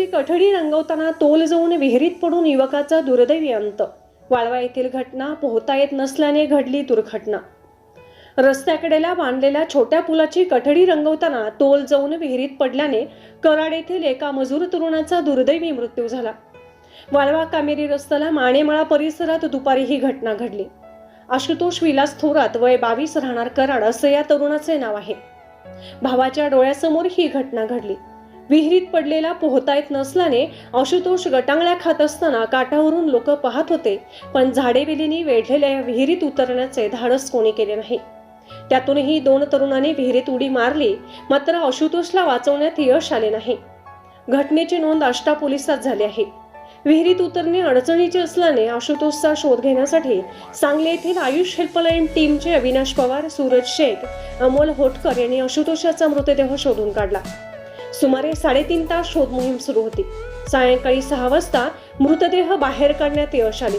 पुलाची कठडी रंगवताना तोल जाऊन विहिरीत पडून युवकाचा दुर्दैवी अंत. वाळवा येथील घटना पोहता येत नसल्याने घडली दुर्घटना. रस्त्याकडेला बांधलेल्या छोट्या पुलाची कठडी रंगवताना तोल जाऊन विहिरीत पडल्याने कराड येथील एका मजूर तरुणाचा दुर्दैवी मृत्यू झाला. वाळवा कामेरी रस्त्याला माणेमळा परिसरात दुपारी ही घटना घडली. आशुतोष विलास थोरात वय बावीस राहणार कराड असं या तरुणाचे नाव आहे. भावाच्या डोळ्यासमोर ही घटना घडली. विहिरीत पडलेला पोहता येत नसल्याने आशुतोष गटांगळ्या खात असताना काठावरून लोक पाहत होते पण झाडेवेलींनी वेढलेल्या या विहिरीत उतरण्याचे धाडस कोणी केले नाही. त्यातूनही दोन तरुणांनी विहिरीत उडी मारली मात्र आशुतोषला वाचवण्यात यश आले नाही. घटनेची नोंद आष्टा पोलिसात झाली आहे. विहिरीत उतरणे अडचणीचे असल्याने आशुतोषचा शोध घेण्यासाठी सांगली येथील आयुष हेल्पलाईन टीमचे अविनाश पवार सूरज शेख अमोल होटकर यांनी आशुतोषाचा मृतदेह शोधून काढला. सुमारे साडेतीन तास शोध मोहीम सुरू होती. सायंकाळी सहा वाजता मृतदेह बाहेर काढण्यात यश आले.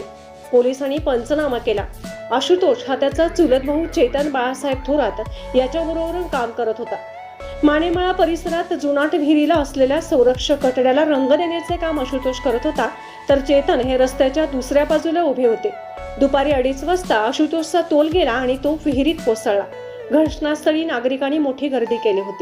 पोलिसांनी पंचनामा केला. आशुतोष हा त्याचा चुलत भाऊ चेतन बाळासाहेब थोरात याच्याबरोबर काम करत होता. मानेमळा परिसरात जुनाट विहिरीला असलेल्या संरक्षक कटड्याला रंग देण्याचे काम आशुतोष करत होता तर चेतन हे रस्त्याच्या दुसऱ्या बाजूला उभे होते. दुपारी अडीच वाजता आशुतोषचा तोल गेला आणि तो विहिरीत कोसळला. घटनास्थळी नागरिकांनी मोठी गर्दी केली होती.